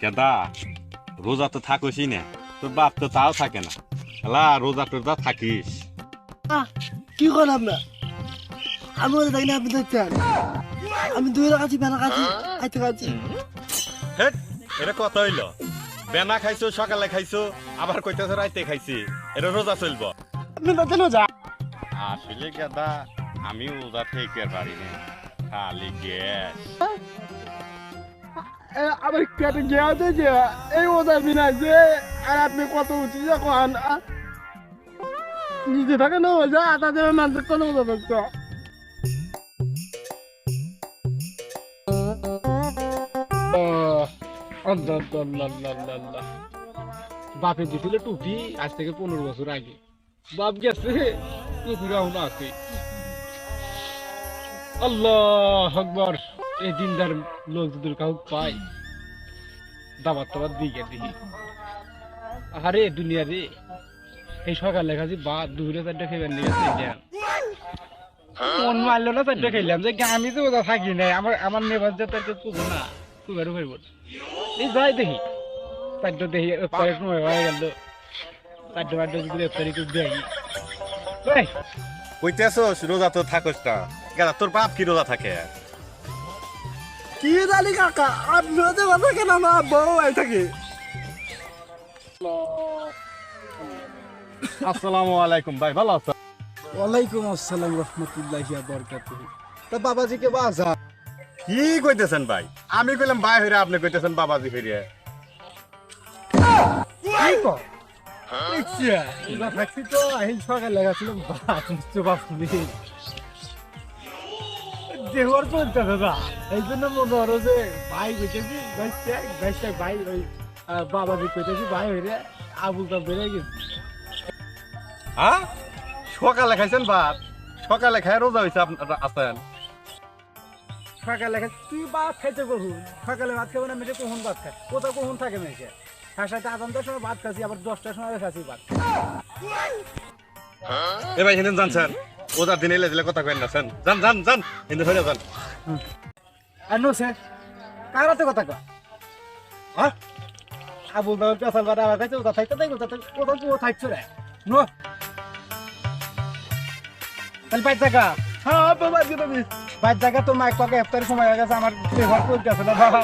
কেদা রোজা তো থাকোসই না। তোর বাপ তো তাও থাকে না। হ্যালা রোজা টোজা থাকিস। আহ, কি করেন আপনার আমি ওদের না আপনি দেখছেন আমি দুই আছি বেলা খাচ্ছি আইতে খাচ্ছি হেট এটা কত হইল। বেনা খাইছো সকালে খাইছো আবার কইতেছ রাইতে খাইছি। এটা রোজা চলবো। আপনি দেখছেন যা। আসলে কেদা আমি রোজা থেকে পারি না। খালি গ্যাস। আমার পেটে গিয়ে যে, এই ওদের বিনা যে আর আপনি কত উঁচু যখন নিজে থাকে না যা আটা দেবে মানুষের কোনো মতো দেখতো বাপে দিছিল টুপি, আজ থেকে পনেরো বছর আগে। বাপ গেছে আছে। আল্লাহ আকবর, এই দিনদার লোক যদি কাউ পাই দাবার টাবার দিকে দিই আরে দুনিয়া রে এই সকালে খাচ্ছি বা দুপুরে চারটে খেবেন মন মারলো না চারটে খেলাম যে আমি তো থাকি নাই আমার আমার নেবার যে তারকে পুজো না এই যাই দেখি চারটে দেখি পরে সময় হয়ে গেল। চারটে পাঁচটে যদি ইফতারি করে দেখি। এই, কইতেছস রোজা তো থাকোস না। তোর বাপ কি রোজা থাকে? কি জানি কাকা আপনি ওদের কথা কেন আমার বউ আই থাকে? আসসালামু আলাইকুম ভাই ভালো আছো ওয়ালাইকুম আসসালাম রহমতুল্লাহি বরকাতুহু। তা বাবাজিকে বাজা কি কইতেছেন ভাই? আমি কইলাম ভাই হইরে আপনি কইতেছেন বাবাজি হইরে। কি কো ইচ্ছা না থাকছি তো এই সকালে লাগাছিল বাপ বাপ নেই দেহর চলতে দাদা। এই জন্য মনে হলো যে ভাই কইতেছি গাইছে ভাই ওই কইতেছি ভাই হইরে আবুলটা বেড়ে গেছে। হ্যাঁ সকালে খাইছেন ভাত? সকালে খাই রোজা হইছে আপনারা আছেন সকালে খাই তুই ভাত খাইতে কখন? সকালে ভাত খাবে না মেয়েটা কখন ভাত খায়? কোথাও কখন থাকে মেয়েছে তার সাথে সময় ভাত খাচ্ছি আবার দশটার সময় খাচ্ছি ভাত। এ ভাই হিন্দু জানছেন ওদার দিন দিলে কথা কইন না জান জান জান হিন্দু হইরে যান। আর নো স্যার। কার হাতে কথা কয়? হ্যাঁ আবুল দাবল পেশাল বাড়া আমার কাছে ওটা থাকতে দেখ ওটা কোথাও কোথাও থাকছো রে। নো। তাহলে বাইর জায়গা। হ্যাঁ বাবা কি তুমি বাইর জায়গা মাইক পাকে ইফতারের সময় হয়ে গেছে আমার ফেভার করে গেছে না বাবা।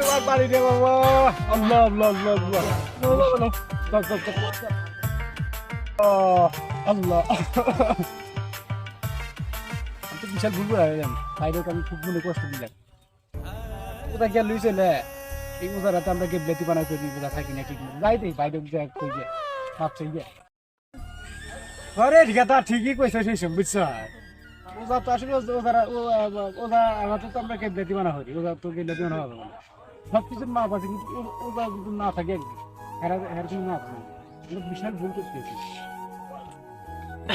এবার বাড়ি রে বাবা। আল্লাহ আল্লাহ আল্লাহ আল্লাহ। আহ, আল্লাহ। আমি তো বিশাল ভুল করে গেলাম বাইরেও আমি খুব মনে কষ্ট দিলাম। ওটা গিয়ে লুইছে লে? এই ওটা রাতে আমরা গিয়ে গেবলেতি বানাই করি ওটা থাকি না ঠিক যাই দেই, বাইরে যা কই যে, ভাবছে গিয়ে আরে ঠিকাতা ঠিকই কইছে, সেই সব, বুঝছ? ওটা তো আসলে ওটা আমাদের তো আমরা গিয়ে গেবলেতি বানা করি ওটা তো গিয়ে গেবলেতি বানা হবে সব কিছু মা আছে কিন্তু ও- ওটা যদি না থাকে একদিন হেরা হেরা কিন্তু না আমরা বিশাল ভুল করতেছি।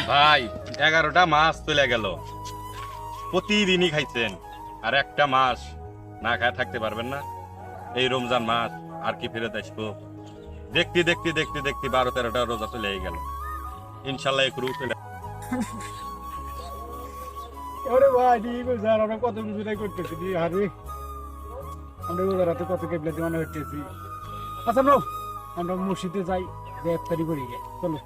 ভাই, এগারোটা মাস চলে গেল। প্রতিদিনই খাইছেন, আর একটা মাস না খায় থাকতে পারবেন না। এই রমজান মাস, আর কি ফেরত আসব? দেখতে দেখতে দেখতে দেখতে বারো তেরোটা রোজা চলে গেল। ইনশাল্লাহ একটু চলে ভাই আমরা করতেছি? আরে আমরা কত দিওয়ানা হইতেছি। আচ্ছা আমরা মসজিদে যাই, যে ইফতারি করি চলো।